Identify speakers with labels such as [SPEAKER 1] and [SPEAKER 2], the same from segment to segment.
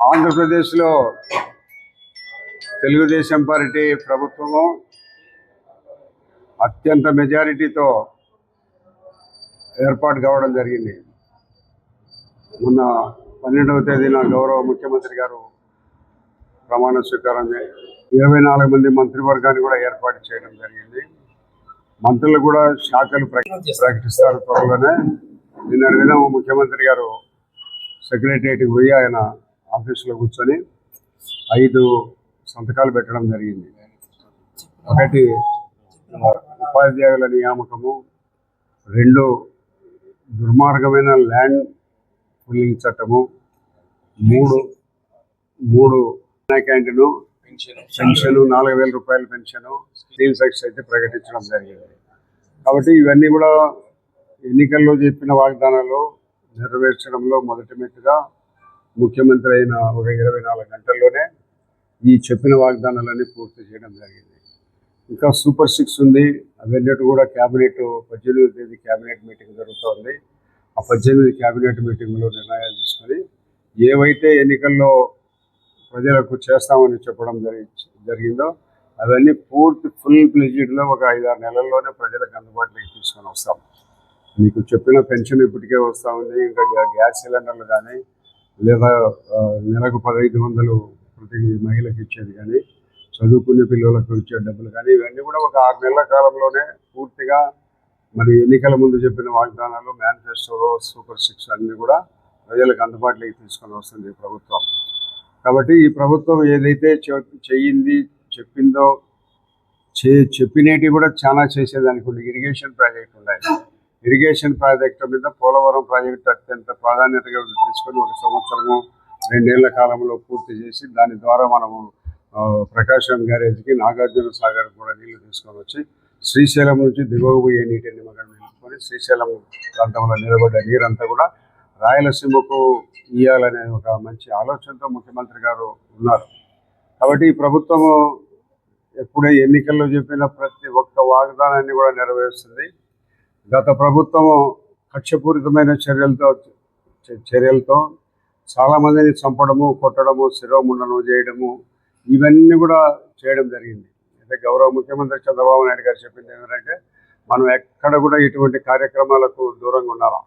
[SPEAKER 1] ఆంధ్రప్రదేశ్లో తెలుగుదేశం పార్టీ ప్రభుత్వము అత్యంత మెజారిటీతో ఏర్పాటు కావడం జరిగింది. మొన్న పన్నెండవ తేదీన గౌరవ ముఖ్యమంత్రి గారు ప్రమాణ స్వీకారం ఇరవై నాలుగు మంది మంత్రివర్గాన్ని కూడా ఏర్పాటు చేయడం జరిగింది. మంత్రులు కూడా శాఖలు ప్రకటిస్తారు త్వరలోనే. నిన్న దినం ముఖ్యమంత్రి గారు సెక్రటరియట్కి పోయి ఆయన ఆఫీసులో కూర్చొని ఐదు సంతకాలు పెట్టడం జరిగింది. ఒకటి ఉపాధ్యాయుల నియామకము రెండు దుర్మార్గమైన ల్యాండ్ పుల్లింగ్ చట్టము మూడు మూడు క్యాంటీను పెన్షన్ నాలుగు వేల రూపాయల పెన్షన్ స్టీల్ సెక్స్ అయితే ప్రకటించడం జరిగింది. కాబట్టి ఇవన్నీ కూడా ఎన్నికల్లో చెప్పిన వాగ్దానాలు నెరవేర్చడంలో మొదటి మెట్టుగా ముఖ్యమంత్రి అయిన ఒక ఇరవై నాలుగు గంటల్లోనే ఈ చెప్పిన వాగ్దానాలన్నీ పూర్తి చేయడం జరిగింది. ఇంకా సూపర్ సిక్స్ ఉంది. అవన్నిటి కూడా క్యాబినెట్ పద్దెనిమిది తేదీ క్యాబినెట్ మీటింగ్ జరుగుతోంది. ఆ పద్దెనిమిది క్యాబినెట్ మీటింగ్లో నిర్ణయాలు తీసుకొని ఏవైతే ఎన్నికల్లో ప్రజలకు చేస్తామని చెప్పడం జరిగి జరిగిందో అవన్నీ పూర్తి ఫుల్ ప్లెజిడ్లో ఒక ఐదారు నెలల్లోనే ప్రజలకు అందుబాటులోకి తీసుకొని వస్తాం. మీకు చెప్పిన పెన్షన్ ఇప్పటికే వస్తూ ఉంది. ఇంకా గ్యాస్ సిలిండర్లు కానీ లేదా నెలకు పదహైదు వందలు ప్రతి మహిళకి ఇచ్చేది కానీ చదువుకునే పిల్లలకు ఇచ్చే డబ్బులు కానీ ఇవన్నీ కూడా ఒక ఆరు నెలల కాలంలోనే పూర్తిగా మరి ఎన్నికల ముందు చెప్పిన వాగ్దానాలు మేనిఫెస్టోలో సూపర్ సిక్స్ అన్నీ కూడా ప్రజలకు అందుబాటులోకి తీసుకొని వస్తుంది ఈ ప్రభుత్వం. కాబట్టి ఈ ప్రభుత్వం ఏదైతే చెయ్యింది చెప్పిందో చే చెప్పినేటివి కూడా చాలా చేసేదానికి ఇరిగేషన్ ప్రాజెక్ట్ ఉన్నాయి. ఇరిగేషన్ ప్రాజెక్టు మీద పోలవరం ప్రాజెక్టు అత్యంత ప్రాధాన్యతగా తీసుకొని ఒక సంవత్సరము రెండేళ్ళ కాలంలో పూర్తి చేసి దాని ద్వారా మనము ప్రకాశం గ్యారేజ్కి నాగార్జున సాగర్ కూడా నీళ్ళు తీసుకొని వచ్చి శ్రీశైలం నుంచి దిగువ పోయే నీటిని మనం నిలుపుకొని శ్రీశైలం ప్రాంతంలో నిలబడ్డ నీరంతా కూడా రాయలసీమకు ఇవ్వాలనే ఒక మంచి ఆలోచనతో ముఖ్యమంత్రి గారు ఉన్నారు. కాబట్టి ఈ ప్రభుత్వము ఎప్పుడే ఎన్నికల్లో చెప్పిన ప్రతి ఒక్క వాగ్దానాన్ని కూడా నెరవేరుస్తుంది. గత ప్రభుత్వము కక్షపూరితమైన చర్యలతో చర్యలతో చాలామందిని చంపడము కొట్టడము శిరోముండనం చేయడము ఇవన్నీ కూడా చేయడం జరిగింది. అయితే గౌరవ ముఖ్యమంత్రి చంద్రబాబు నాయుడు గారు చెప్పింది ఏంటంటే మనం ఎక్కడ కూడా ఇటువంటి కార్యక్రమాలకు దూరంగా ఉండాలి.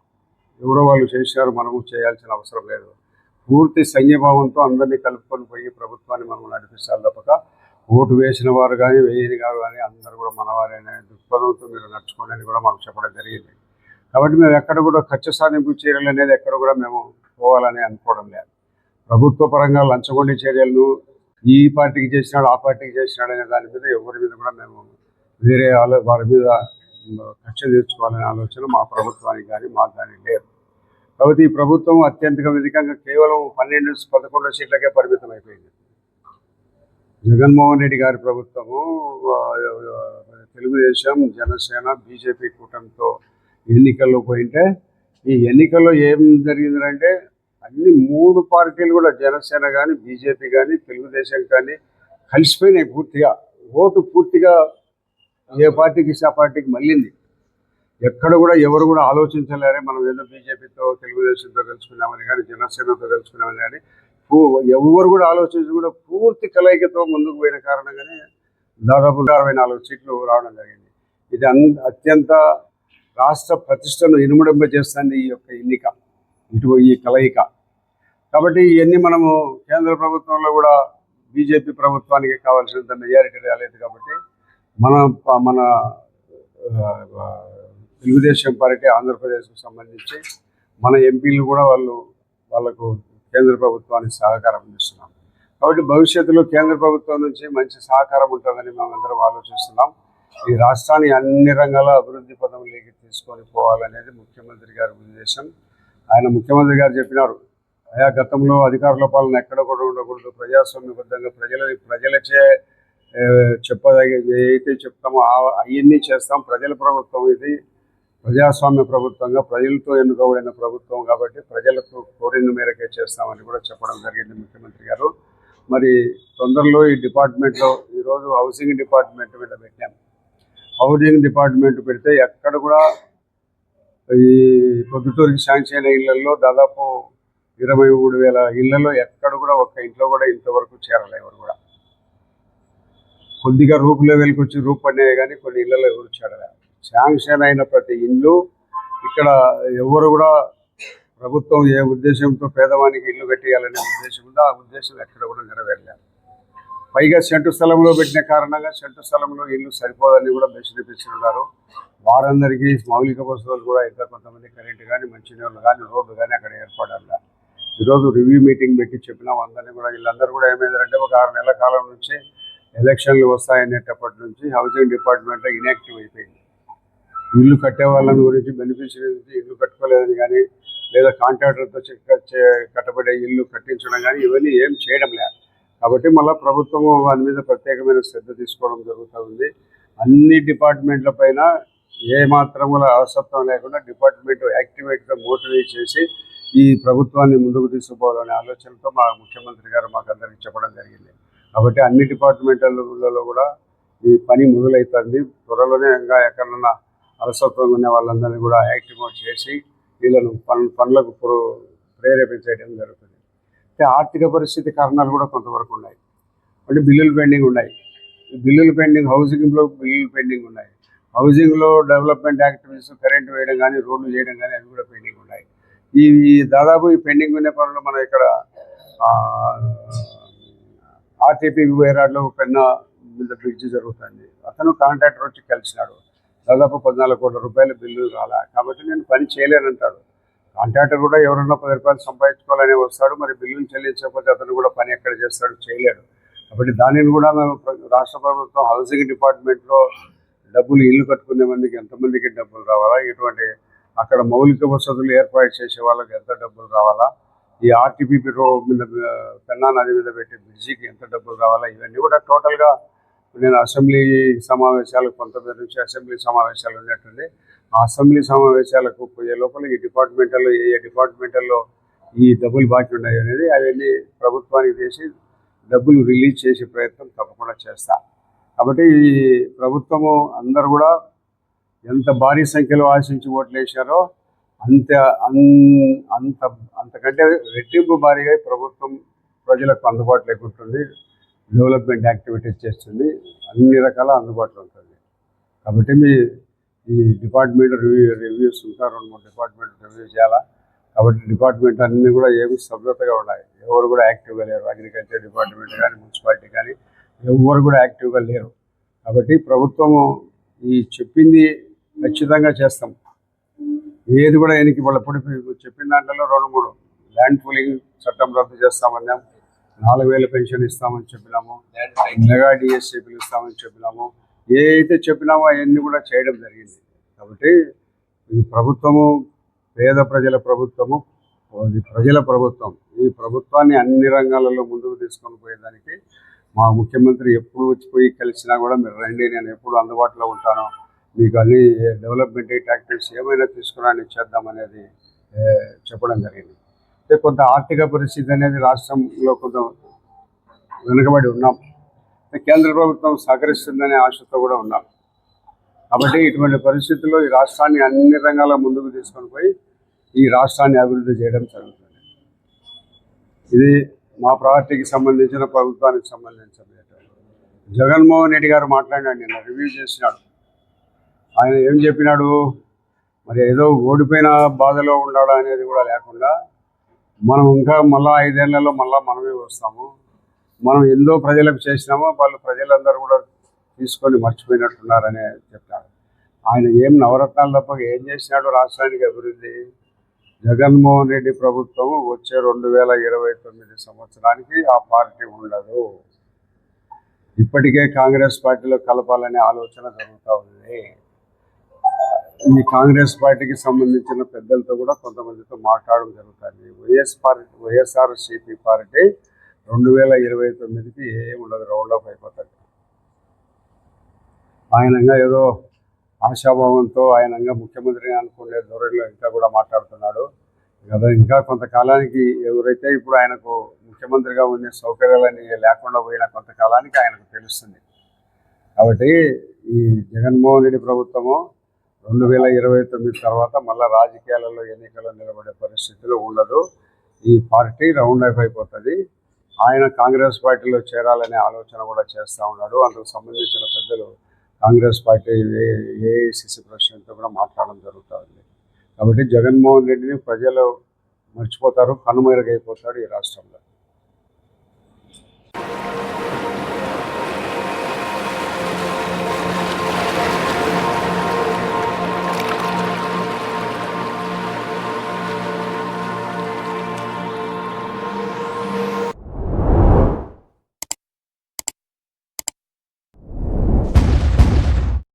[SPEAKER 1] ఎవరో వాళ్ళు చేశారు మనము చేయాల్సిన అవసరం లేదు. పూర్తి సంఘీభావంతో అందరినీ కలుపుకొని పోయి ప్రభుత్వాన్ని మనం నడిపిస్తారు తప్పక. ఓటు వేసిన వారు కానీ వేయని గారు కానీ అందరూ కూడా మనవారైన దృక్పథంతో మీరు నడుచుకోండి అని కూడా మాకు చెప్పడం జరిగింది. కాబట్టి మేము ఎక్కడ కూడా ఖర్చు సాధింపు చర్యలు అనేది ఎక్కడ కూడా మేము పోవాలని అనుకోవడం లేదు. ప్రభుత్వ పరంగా లంచగొండి చర్యలను ఈ పార్టీకి చేసినాడు ఆ పార్టీకి చేసినాడు అనే దాని మీద ఎవరి మీద కూడా మేము వేరే ఆలో వారి మీద ఖర్చు తీర్చుకోవాలనే ఆలోచన మా ప్రభుత్వానికి కానీ మాకు కానీ లేదు. కాబట్టి ఈ ప్రభుత్వం అత్యంత విధికంగా కేవలం పన్నెండు పదకొండు సీట్లకే పరిమితం అయిపోయింది జగన్మోహన్ రెడ్డి గారి ప్రభుత్వము తెలుగుదేశం జనసేన బీజేపీ కూటమితో ఎన్నికల్లో పోయింటే ఈ ఎన్నికల్లో ఏం జరిగిందంటే అన్ని మూడు పార్టీలు కూడా జనసేన కానీ బీజేపీ కానీ తెలుగుదేశం కానీ కలిసిపోయినాయి పూర్తిగా. ఓటు పూర్తిగా ఏ పార్టీకి ఇస్తే ఆ పార్టీకి మళ్ళింది. ఎక్కడ కూడా ఎవరు కూడా ఆలోచించలేరే మనం ఏదో బీజేపీతో తెలుగుదేశంతో కలుసుకున్నామని కానీ జనసేనతో కలుసుకున్నామని కానీ ఎవరు కూడా ఆలోచించి కూడా పూర్తి కలయికతో ముందుకు పోయిన కారణంగానే దాదాపు అరవై నాలుగు సీట్లు రావడం జరిగింది. ఇది అన్ అత్యంత రాష్ట్ర ప్రతిష్టను ఇనుమడింప చేస్తుంది ఈ యొక్క ఎన్నిక ఇటు ఈ కలయిక. కాబట్టి ఇవన్నీ మనము కేంద్ర ప్రభుత్వంలో కూడా బీజేపీ ప్రభుత్వానికి కావాల్సినంత మెజారిటీ రాలేదు కాబట్టి మన మన తెలుగుదేశం పార్టీ ఆంధ్రప్రదేశ్కు సంబంధించి మన ఎంపీలు కూడా వాళ్ళు వాళ్ళకు కేంద్ర ప్రభుత్వానికి సహకారం అందిస్తున్నాం. కాబట్టి భవిష్యత్తులో కేంద్ర ప్రభుత్వం నుంచి మంచి సహకారం ఉంటుందని మేమందరం ఆలోచిస్తున్నాం. ఈ రాష్ట్రాన్ని అన్ని రంగాల అభివృద్ధి పదంలోకి తీసుకొని పోవాలనేది ముఖ్యమంత్రి గారి ఉద్దేశం. ఆయన ముఖ్యమంత్రి గారు చెప్పినారు ఆయా గతంలో అధికారుల పాలన ఎక్కడ కూడా ఉండకూడదు. ప్రజాస్వామ్యబద్ధంగా ప్రజల ప్రజలచే ఏ, చెప్పదగి ఏదైతే చెప్తామో అవన్నీ చేస్తాం. ప్రజల ప్రభుత్వం ఇది. ప్రజాస్వామ్య ప్రభుత్వంగా ప్రజలతో ఎన్నుకోబడిన ప్రభుత్వం కాబట్టి ప్రజలకు కోరిన మేరకే చేస్తామని కూడా చెప్పడం జరిగింది ముఖ్యమంత్రి గారు. మరి తొందరలో ఈ డిపార్ట్మెంట్లో ఈరోజు హౌసింగ్ డిపార్ట్మెంట్ మీద పెట్టాం. హౌసింగ్ డిపార్ట్మెంట్ పెడితే ఎక్కడ కూడా ఈ పొద్దుటూరికి శాంక్షన్ అయిన ఇళ్ళలో దాదాపు ఇరవై మూడు వేల ఇళ్ళలో ఎక్కడ కూడా ఒక్క ఇంట్లో కూడా ఇంతవరకు చేరలే ఎవరు కూడా. కొద్దిగా రూపు లెవెల్కి వచ్చి రూపు పడినాయి కానీ కొన్ని ఇళ్ళలో ఎవరు చేరలే. శాంక్షన్ అయిన ప్రతి ఇల్లు ఇక్కడ ఎవరు కూడా ప్రభుత్వం ఏ ఉద్దేశంతో పేదవానికి ఇల్లు కట్టేయాలనే ఉద్దేశం ఉందో ఆ ఉద్దేశం ఎక్కడ కూడా నెరవేరలేదు. పైగా సెంటు స్థలంలో పెట్టిన కారణంగా సెంటు స్థలంలో ఇల్లు సరిపోదని కూడా ఉన్నారు వారందరికీ మౌలిక వసతులు కూడా ఇంకా కొంతమంది కరెంటు కానీ మంచినీళ్ళు కానీ రోడ్డు కానీ అక్కడ ఏర్పడాలి. ఈరోజు రివ్యూ మీటింగ్ పెట్టి చెప్పినాం అందరినీ కూడా వీళ్ళందరూ కూడా ఏమైందంటే ఒక ఆరు నెలల కాలం నుంచి ఎలక్షన్లు వస్తాయనేటప్పటి నుంచి హౌసింగ్ డిపార్ట్మెంట్ ఇన్యాక్టివ్ అయిపోయింది. ఇల్లు కట్టే వాళ్ళని గురించి బెనిఫిషియరీ ఇల్లు కట్టుకోలేదని కానీ లేదా కాంట్రాక్టర్తో చెక్ చే- కట్టబడే ఇల్లు కట్టించడం కానీ ఇవన్నీ ఏం చేయడం లేదు కాబట్టి మళ్ళీ ప్రభుత్వం దాని మీద ప్రత్యేకమైన శ్రద్ధ తీసుకోవడం జరుగుతూ ఉంది. అన్ని డిపార్ట్మెంట్ల పైన ఏ మాత్రం కూడా అవసరం లేకుండా డిపార్ట్మెంట్ యాక్టివేట్గా మోటివేట్ చేసి ఈ ప్రభుత్వాన్ని ముందుకు తీసుకుపోవాలనే ఆలోచనతో మా ముఖ్యమంత్రి గారు మాకు అందరికీ చెప్పడం జరిగింది. కాబట్టి అన్ని డిపార్ట్మెంట్లలో కూడా ఈ పని మొదలవుతుంది త్వరలోనే ఇంకా ఎక్కడన్నా అలసత్వంగా ఉన్న వాళ్ళందరినీ కూడా యాక్టివేట్ చేసి వీళ్ళను పన్ పనులకు ప్ర- ప్రేరేపించడం జరుగుతుంది. అయితే ఆర్థిక పరిస్థితి కారణాలు కూడా కొంతవరకు ఉన్నాయి. అంటే బిల్లులు పెండింగ్ ఉన్నాయి. బిల్లులు పెండింగ్ హౌసింగ్లో బిల్లులు పెండింగ్ ఉన్నాయి. హౌసింగ్లో డెవలప్మెంట్ యాక్టివిటీస్ కరెంట్ వేయడం కానీ రోడ్లు చేయడం కానీ అవి కూడా పెండింగ్ ఉన్నాయి. ఈ దాదాపు ఈ పెండింగ్ ఉన్న పనులు మనం ఇక్కడ ఆర్టీపీ వేరాడ్లో పెన్న బ్రిడ్జ్ జరుగుతుంది. అతను కాంట్రాక్టర్ వచ్చి కలిసినాడు. దాదాపు పద్నాలుగు కోట్ల రూపాయల బిల్లు రాలే. కాబట్టి నేను పని చేయలేనంటాడు కాంట్రాక్టర్ కూడా ఎవరన్నా పది రూపాయలు సంపాదించుకోవాలని వస్తాడు మరి బిల్లులు చెల్లించకపోతే అతను కూడా పని ఎక్కడ చేస్తాడు చేయలేడు. కాబట్టి దానిని కూడా మేము రాష్ట్ర ప్రభుత్వం హౌసింగ్ డిపార్ట్మెంట్లో డబ్బులు ఇల్లు కట్టుకునే మందికి ఎంతమందికి డబ్బులు రావాలా? ఇటువంటి అక్కడ మౌలిక వసతులు ఏర్పాటు చేసే వాళ్ళకి ఎంత డబ్బులు రావాలా? ఈ ఆర్టీపీపీ రో మీద పెన్నా నది మీద పెట్టే బ్రిడ్జికి ఎంత డబ్బులు రావాలా? ఇవన్నీ కూడా టోటల్గా నేను అసెంబ్లీ సమావేశాలకు కొంతమంది నుంచి అసెంబ్లీ సమావేశాలు ఉన్నట్టుంది ఆ అసెంబ్లీ సమావేశాలకు పోయే లోపల ఈ డిపార్ట్మెంటల్లో ఏ డిపార్ట్మెంటల్లో ఈ డబ్బులు బాకీ ఉన్నాయి అనేది అవన్నీ ప్రభుత్వానికి చేసి డబ్బులు రిలీజ్ చేసే ప్రయత్నం తప్పకుండా చేస్తా. కాబట్టి ఈ ప్రభుత్వము అందరు కూడా ఎంత భారీ సంఖ్యలో ఆశించి ఓట్లు వేశారో అంత అంత అంతకంటే రెట్టింపు భారీగా ప్రభుత్వం ప్రజలకు అందుబాటులోకి ఉంటుంది. డెవలప్మెంట్ యాక్టివిటీస్ చేస్తుంది. అన్ని రకాల అందుబాటులో ఉంటుంది. కాబట్టి మీ ఈ డిపార్ట్మెంట్ రివ్యూ రివ్యూస్ ఇంకా రెండు మూడు డిపార్ట్మెంట్ రివ్యూ చేయాలా? కాబట్టి డిపార్ట్మెంట్ అన్నీ కూడా ఏమి సభ్యతగా ఉన్నాయి ఎవరు కూడా యాక్టివ్గా లేరు. అగ్రికల్చర్ డిపార్ట్మెంట్ కానీ మున్సిపాలిటీ కానీ ఎవరు కూడా యాక్టివ్గా లేరు. కాబట్టి ప్రభుత్వము ఈ చెప్పింది ఖచ్చితంగా చేస్తాం. ఏది కూడా ఎనికి వాళ్ళ ఇప్పుడు చెప్పిన దాంట్లో రెండు మూడు. ల్యాండ్ పూలింగ్ చట్టం రద్దు చేస్తామన్నాం. నాలుగు వేల పెన్షన్ ఇస్తామని చెప్పినాము. మెగా డిఎస్సీ పిలుస్తామని చెప్పినాము. ఏ అయితే చెప్పినామో అవన్నీ కూడా చేయడం జరిగింది. కాబట్టి ఈ ప్రభుత్వము పేద ప్రజల ప్రభుత్వము ఇది ప్రజల ప్రభుత్వం. ఈ ప్రభుత్వాన్ని అన్ని రంగాలలో ముందుకు తీసుకొని పోయేదానికి మా ముఖ్యమంత్రి ఎప్పుడు వచ్చి పోయి కలిసినా కూడా మీరు రండి నేను ఎప్పుడు అందుబాటులో ఉంటాను. మీకు అన్ని డెవలప్మెంట్ యాక్టివిటీస్ ఏమైనా తీసుకురాని చేద్దామనేది చెప్పడం జరిగింది. కొంత ఆర్థిక పరిస్థితి అనేది రాష్ట్రంలో కొంత వెనుకబడి ఉన్నాం. కేంద్ర ప్రభుత్వం సహకరిస్తుందనే ఆశతో కూడా ఉన్నాం. కాబట్టి ఇటువంటి పరిస్థితుల్లో ఈ రాష్ట్రాన్ని అన్ని రంగాల ముందుకు తీసుకొని పోయి ఈ రాష్ట్రాన్ని అభివృద్ధి చేయడం జరుగుతుంది. ఇది మా పార్టీకి సంబంధించిన ప్రభుత్వానికి సంబంధించిన జగన్మోహన్ రెడ్డి గారు మాట్లాడినాడు నిన్న రివ్యూ చేసినాడు. ఆయన ఏం చెప్పినాడు? మరి ఏదో ఓడిపోయిన బాధలో ఉన్నాడు అనేది కూడా లేకుండా మనం ఇంకా మళ్ళా ఐదేళ్ళలో మళ్ళా మనమే వస్తాము. మనం ఎంతో ప్రజలకు చేసినామో వాళ్ళు ప్రజలందరూ కూడా తీసుకొని మర్చిపోయినట్టున్నారని చెప్పారు ఆయన ఏం నవరత్నాలు తప్ప ఏం చేసినాడు రాష్ట్రానికి అభివృద్ధి? జగన్మోహన్ రెడ్డి ప్రభుత్వం వచ్చే రెండు వేల ఇరవై తొమ్మిది సంవత్సరానికి ఆ పార్టీ ఉండదు. ఇప్పటికే కాంగ్రెస్ పార్టీలో కలపాలనే ఆలోచన జరుగుతూ ఉంది. ఈ కాంగ్రెస్ పార్టీకి సంబంధించిన పెద్దలతో కూడా కొంతమందితో మాట్లాడడం జరుగుతుంది. వైఎస్ పార్టీ వైఎస్ఆర్ సిపి పార్టీ రెండు వేల ఇరవై తొమ్మిదికి ఏం ఉండదు రౌండ్ ఆఫ్ అయిపోతుంది. ఆయనంగా ఏదో ఆశాభావంతో ఆయనంగా ముఖ్యమంత్రిని అనుకునే ధోరణిలో ఇంకా కూడా మాట్లాడుతున్నాడు. కదా ఇంకా కొంతకాలానికి ఎవరైతే ఇప్పుడు ఆయనకు ముఖ్యమంత్రిగా ఉండే సౌకర్యాలని లేకుండా పోయిన కొంతకాలానికి ఆయనకు తెలుస్తుంది. కాబట్టి ఈ జగన్మోహన్ రెడ్డి ప్రభుత్వము రెండు వేల ఇరవై తొమ్మిది తర్వాత మళ్ళీ రాజకీయాలలో ఎన్నికల్లో నిలబడే పరిస్థితిలో ఉండదు. ఈ పార్టీ రౌండ్ అప్ అయిపోతుంది. ఆయన కాంగ్రెస్ పార్టీలో చేరాలనే ఆలోచన కూడా చేస్తూ ఉన్నాడు. అందుకు సంబంధించిన పెద్దలు కాంగ్రెస్ పార్టీ ఏఐసిసి ప్రెసిడెంట్తో కూడా మాట్లాడడం జరుగుతుంది. కాబట్టి జగన్మోహన్ రెడ్డిని ప్రజలు మర్చిపోతారు కనుమరుగైపోతాడు ఈ రాష్ట్రంలో.